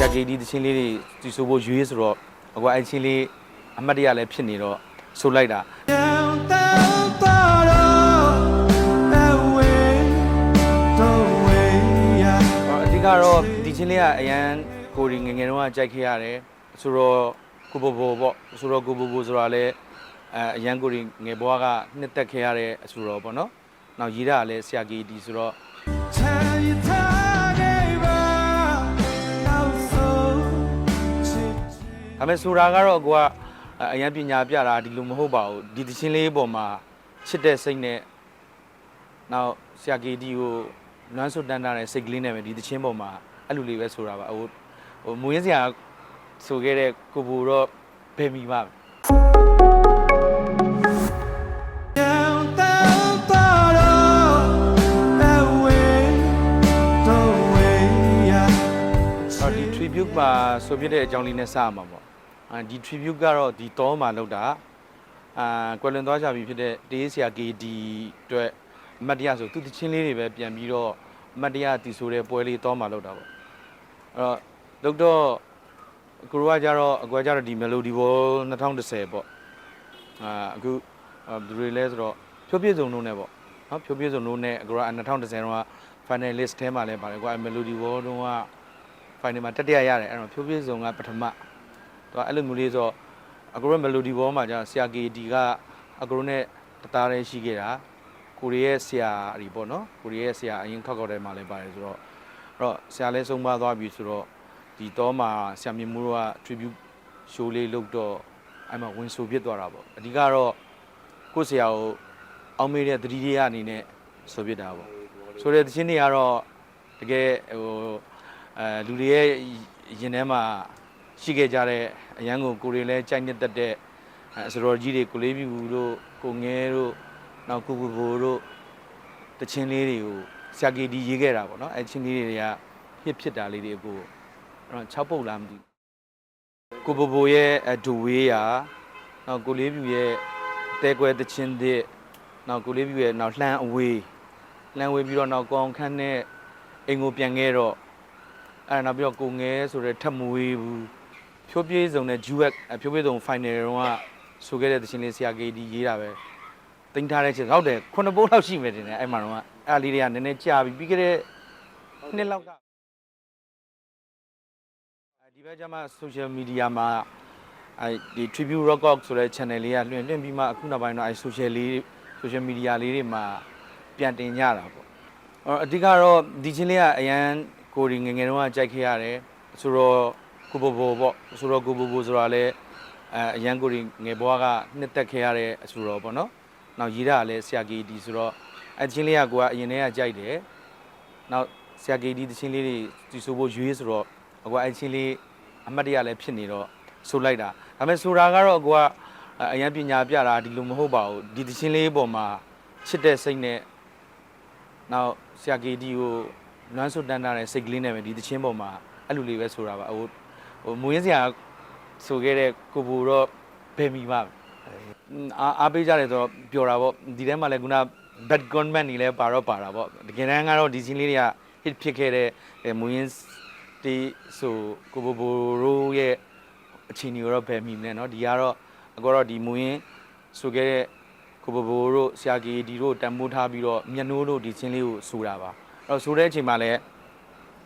ဆရာကြီးဒီသချင်းလေးတွေဒီဆိုဖို့ရွေးဆိုတော့အခုအဲ့ချင်းလေးအမှတ်တရလည်းဖြစ်နေတော့ဆိုလိုက်တာ Down, down, bottom, away, don't way, yeah. ဟောအဓိကတော့ဒီချင်းလေးကအရန်ကိုရီငယ်ငယ်တုန်းကကြိုက်ခဲ့ရတယ်ဆိုတော့ကိုဘိုဘိုပေါ့ဆိုတော့ကိုဘိုဘိုဆိုတာလည်းအဲအရန်ကိုရီငယ်ဘွားကနှစ်သက်ခဲ့ရတဲ့အဆိုတော့ပေါ့နော်နောက်ရေးတာကလည်းဆရာကြီးဒီဆိုတော့ ဒါပေမဲ့ဆိုတာကတော့အကွာအရန်ပညာပြတာဒီလိုမဟုတ်ပါဘူးဒီသချင်းလေးပေါ်မှာချစ်တဲ့စိတ်နဲ့နောက်ဆရာကြီးဒီကိုလွမ်းဆွတ်တန်းတာတဲ့စိတ်ကလေးနဲ့ပဲဒီသချင်းပေါ်မှာအဲ့လိုလေးပဲဆိုတာပါဟိုဟိုမူရင်းဆရာဆိုခဲ့တဲ့ကိုဘူတော့ဘယ်မီပါ down, down, bottom, away, don't way, yeah. အော်ဒီ tribute မှာဆိုပြတဲ့အကြောင်းလေးနဲ့စရမှာပေါ့အာ ဒီ tribute ကတော့ဒီတောမှာလောက်တာအာကွယ်လွန်သွားကြပြီဖြစ်တဲ့တေးဆရာ KD အတွက်အမတ်တရားဆိုသူတချင်းလေးတွေပဲပြန်ပြီးတော့အမတ်တရားတည်ဆိုတဲ့ပွဲလေးတောမှာလောက်တာပေါ့အဲ့တော့လောက်တော့ကိုရောကကြတော့အကွာကြတော့ဒီ melody ball 2010ပေါ့အာအခုအာဘယ်သူတွေလဲဆိုတော့ဖြိုးပြည့်စုံတို့နဲ့ပေါ့နော်ဖြိုးပြည့်စုံတို့နဲ့အကွာ2010တုန်းက finalist ထဲမှာလဲပါတယ်ကွာ melody ball တုန်းကဖိုင်နယ်မှာတတိယရတယ်အဲ့တော့ဖြိုးပြည့်စုံကပထမ သူကအဲ့လိုမျိုးလေးဆိုတော့အကရိုမယ်လိုဒီဘောမှာကျဆရာ KD ကအကရိုနဲ့တသားတည်းရှိခဲ့တာကိုရီးယားဆရာအီပေါ့နော်ကိုရီးယားဆရာအရင်ခောက်ခောက်ထဲမှာလည်းပါတယ်ဆိုတော့အဲ့တော့ဆရာလည်းဆုံးမသွားပြီဆိုတော့ဒီတော့မှာဆရာမြင့်မိုးတို့က tribute show လေးလုပ်တော့အဲ့မှာဝင်ဆိုဖြစ်သွားတာပေါ့အဓိကတော့ကိုယ့်ဆရာကိုအောင်မေးတဲ့သတိရအနေနဲ့ဆိုဖြစ်တာပေါ့ဆိုတဲ့သချင်းတွေကတော့တကယ်ဟိုအဲလူတွေရဲ့ရင်ထဲမှာ ရှိခဲ့ကြတဲ့အရန်ကိုကိုရီလဲကြိုက်နှစ်သက်တဲ့အစတော်ကြီးတွေကိုလေးပြူတို့ကိုငဲတို့နောက်ကိုကိုဘိုတို့တချင်းလေးတွေကိုဆရာကီဒီရေးခဲ့တာပေါ့နော်အဲချင်းလေးတွေကဟစ်ဖြစ်တာလေးတွေကိုအဲ့တော့6ပုတ်လားမသိဘူးကိုဘိုဘိုရဲ့အဒူဝေးရာနောက်ကိုလေးပြူရဲ့တဲကွဲတချင်းတဲ့နောက်ကိုလေးပြူရဲ့နောက်လှမ်းအဝေးလှမ်းဝေးပြီးတော့နောက်ကောင်းခန့်နဲ့အိမ်ကိုပြန်ခဲ့တော့အဲ့ဒါနောက်ပြီးတော့ကိုငဲဆိုတဲ့ထက်မွေးဘူး ဖြိုးပြေးစုံတဲ့ Juac ဖြိုးပြေးစုံ final တုန်းကဆိုခဲ့တဲ့သချင်းလေးဆရာကေဒီရေးတာပဲတင်ထားတဲ့ချက်ဟုတ်တယ်ခုနှစ်ပိုးလောက်ရှိမယ်တင်တယ်အဲ့မှာတော့အဲ့ဒါလေးတွေကနည်းနည်းကြာပြီပြီးခဲ့တဲ့နှစ်လောက်ကအဲဒီဘက်ကျမှ social media မှာအဲဒီ tribute record ဆိုတဲ့ channel လေးကလွှင့်လွှင့်ပြီးမှအခုနောက်ပိုင်းတော့အဲ social လေး social media လေးတွေမှာပြန်တင်ကြတာပေါ့အော်အဓိကတော့ဒီချင်းလေးကအရန်ကိုရီငယ်ငယ်တုန်းကကြိုက်ခဲ့ရတယ်ဆိုတော့ ကိုဘိုဘိုပေါ့ဆိုတော့ကိုဘိုဘိုဆိုတာလည်းအဲအရန်ကိုရီငယ်ဘွားကနှစ်သက်ခဲ့ရတဲ့အဆိုတော့ပေါ့နော်နောက်ရေးတာကလည်းဆရာကြီးဒီဆိုတော့အဲချင်းလေးကကိုကအရင်တည်းကကြိုက်တယ်နောက်ဆရာကြီးဒီတချင်းလေးတွေဒီဆိုဖို့ရွေးဆိုတော့အခုအဲချင်းလေးအမှတ်တရလည်းဖြစ်နေတော့ဆိုလိုက်တာဒါပေမဲ့ဆိုတာကတော့ကိုကအရန်ပညာပြတာဒီလိုမဟုတ်ပါဘူးဒီတချင်းလေးပေါ်မှာချစ်တဲ့စိတ်နဲ့နောက်ဆရာကေဒီကိုလွမ်းဆွတ်တန်းတာတဲ့စိတ်ကလေးနဲ့ပဲဒီသချင်းပေါ်မှာအဲ့လိုလေးပဲဆိုတာပါဟို ဟိုမူရင်းဆရာဆိုခဲ့တဲ့ကိုဘူတော့ဘယ်မီပါအားအားပေးကြတယ်ဆိုတော့ပျော်တာပေါ့ဒီထဲမှာလည်းခုန bad comment နေလဲပါတော့ပါတာပေါ့တကယ်တမ်းကတော့ဒီချင်းလေးတွေက hit ဖြစ်ခဲ့တဲ့မူရင်းတီဆိုကိုဘူဘူရိုးရဲ့အချင်းကြီးတော့ဘယ်မီမလဲเนาะဒီကတော့အကောတော့ဒီမူရင်းဆိုခဲ့တဲ့ ကိုဘဘိုတို့ဆရာကြီးဒီတို့တန်မိုးထားပြီးတော့မျက်နှိုးတို့ဒီချင်းလေးကိုဆိုတာပါအဲ့တော့ဆိုတဲ့အချိန်မှာလည်း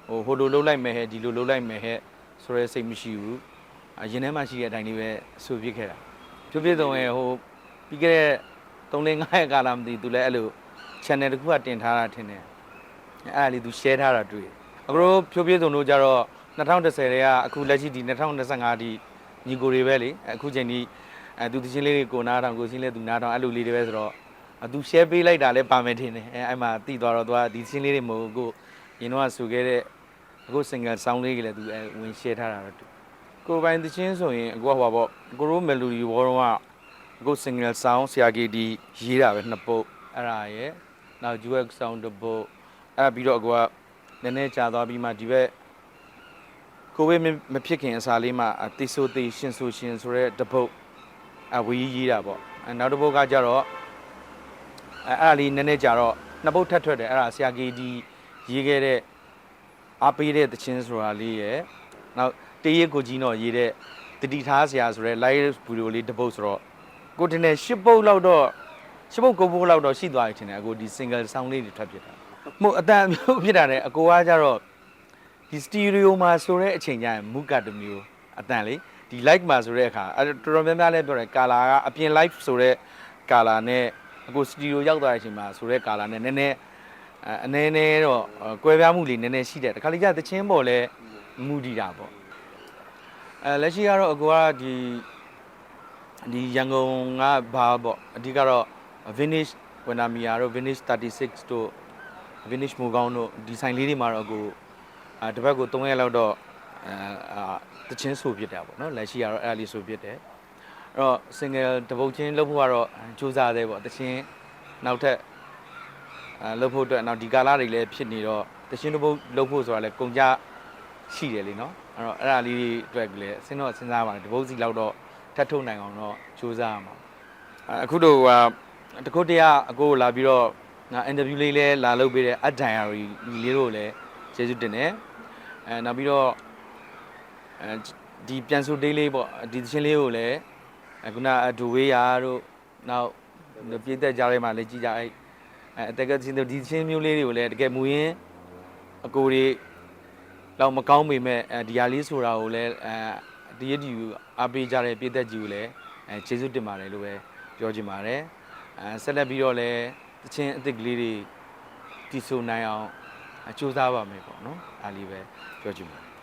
ဟိုဟိုလိုလှုပ်လိုက်မယ်ဟဲ့ဒီလိုလှုပ်လိုက်မယ်ဟဲ့ ဆိုရဲစိတ်မရှိဘူးအရင်ထဲမှာရှိတဲ့အတိုင်းလေးပဲဆိုပြစ်ခဲ့တာပြပြဆုံးရဲ့ဟိုပြီးခဲ့တဲ့3လ5ရက်ကာလမသိသူလည်းအဲ့လို channel တစ်ခုကတင်ထားတာထင်တယ်အဲ့ဒါလေးသူ share ထားတာတွေ့အခုတို့ဖြိုးပြဆုံးတို့ကြတော့2010တည်းကအခုလက်ရှိဒီ2025ဒီညီကိုတွေပဲလေအခုချိန်ဒီအဲသူတချင်းလေးတွေကိုနားထောင်ကိုချင်းလေးသူနားထောင်အဲ့လိုလေးတွေပဲဆိုတော့အဲသူ share ပေးလိုက်တာလည်းပါမယ်ထင်တယ်အဲအဲ့မှာတိသွားတော့သူကဒီတချင်းလေးတွေမဟုတ်ဘူးကိုရင်တော့ဆူခဲ့တဲ့ အခု single sound လေးကလည်းသူအဲဝင် share ထားတာတော့တူကိုပိုင်တချင်းဆိုရင်အခုကဟိုပါပေါ့ကိုရို melody ဘောတော့ကအခု single sound ဆရာကြီးဒီရေးတာပဲနှစ်ပုတ်အဲ့ဒါရယ်နောက် duet sound တစ်ပုတ်အဲ့ပြီးတော့အခုကနည်းနည်းကြာသွားပြီးမှဒီဘက်ကိုဝေးမဖြစ်ခင်အစားလေးမှာတိဆိုတိရှင်ဆိုရှင်ဆိုတဲ့တစ်ပုတ်အဝေးကြီးတာပေါ့အဲနောက်တစ်ပုတ်ကကြတော့အဲအဲ့ဒါလေးနည်းနည်းကြာတော့နှစ်ပုတ်ထပ်ထွက်တယ်အဲ့ဒါဆရာကြီးဒီရေးခဲ့တဲ့ အားပေးတဲ့တခြင်းဆိုတာလေးရယ်နောက်တေးရကိုကြီးတော့ရေးတဲ့တတိထားဆရာဆိုရဲ live video လေးတစ်ပုတ်ဆိုတော့ကိုတင်တဲ့10ပုတ်လောက်တော့10ပုတ်9ပုတ်လောက်တော့ရှိသွားပြီထင်တယ်အခုဒီ single sound လေးတွေထွက်ဖြစ်တာမဟုတ်အတန်အမျိုးဖြစ်တာနဲ့အကိုကကြတော့ဒီ stereo မှာဆိုတဲ့အချိန်ကျရင်မူကတစ်မျိုးအတန်လေးဒီ live မှာဆိုတဲ့အခါအဲ့တော်တော်များများလည်းပြောတယ် color ကအပြင် live ဆိုတဲ့ color နဲ့အခု stereo ရောက်သွားတဲ့အချိန်မှာဆိုတဲ့ color နဲ့နည်းနည်း အဲအနေနဲ့တော့အဲကွဲပြားမှုလေးနည်းနည်းရှိတယ်တခါလေကျသချင်းပေါ်လဲမူတည်တာပေါ့အဲလက်ရှိကတော့အကူကဒီဒီရန်ကုန်ကဘာပေါ့အဓိကတော့ Vinish ဝန်နာမီယာတို့ Vinish 36တို့ Vinish မူကောင်းတို့ဒီဆိုင်လေးတွေမှာတော့အကူအဲတစ်ပတ်ကို3ရက်လောက်တော့အဲအာတချင်းဆိုဖြစ်တာပေါ့နော်လက်ရှိကတော့အဲ့ဒါလေးဆိုဖြစ်တယ်အဲ့တော့ single တစ်ပုတ်ချင်းလုပ်ဖို့ကတော့စူးစမ်းသေးပေါ့တချင်းနောက်ထပ်အဲ လှုပ်ဖို့အတွက်နောက်ဒီကာလတွေလည်းဖြစ်နေတော့တရှင်းတပုတ်လှုပ်ဖို့ဆိုတာလည်းကုန်ကြရှိတယ်လေနော်အဲ့တော့အဲ့ဒါလေးတွေအတွက်လည်းစဉ်းတော့စဉ်းစားပါတယ်တပုတ်စီလောက်တော့ထပ်ထုတ်နိုင်အောင်တော့စူးစမ်းရမှာအခုတို့ဟာတခုတရအကိုကိုလာပြီးတော့ငါအင်တာဗျူးလေးလဲလာလုပ်ပေးတဲ့အဒိုင်ယာရီလေးတို့လည်းကျေးဇူးတင်တယ်အဲနောက်ပြီးတော့အဲဒီပြန်ဆိုဒေးလေးပေါ့ဒီသချင်းလေးကိုလည်းခုနအဒူဝေးရာတို့နောက်ပြည်သက်ကြားထဲမှာလည်းကြည်ကြအဲ့ အဲအတက်ကချင်းတို့ဒီချင်းမျိုးလေးတွေကိုလည်းတကယ်မူရင်းအကိုတွေတော့မကောင်းပေမဲ့အဲဒီဟာလေးဆိုတာကိုလည်းအဲတရတူအားပေးကြတဲ့ပြည်သက်ကြီးကိုလည်းအဲကျေးဇူးတင်ပါတယ်လို့ပဲပြောချင်ပါတယ်အဲဆက်လက်ပြီးတော့လည်းတချင်းအစ်စ်ကလေးတွေတည်ဆူနိုင်အောင်အကျိုးစားပါမယ်ပေါ့နော်အားလေးပဲပြောချင်ပါတယ်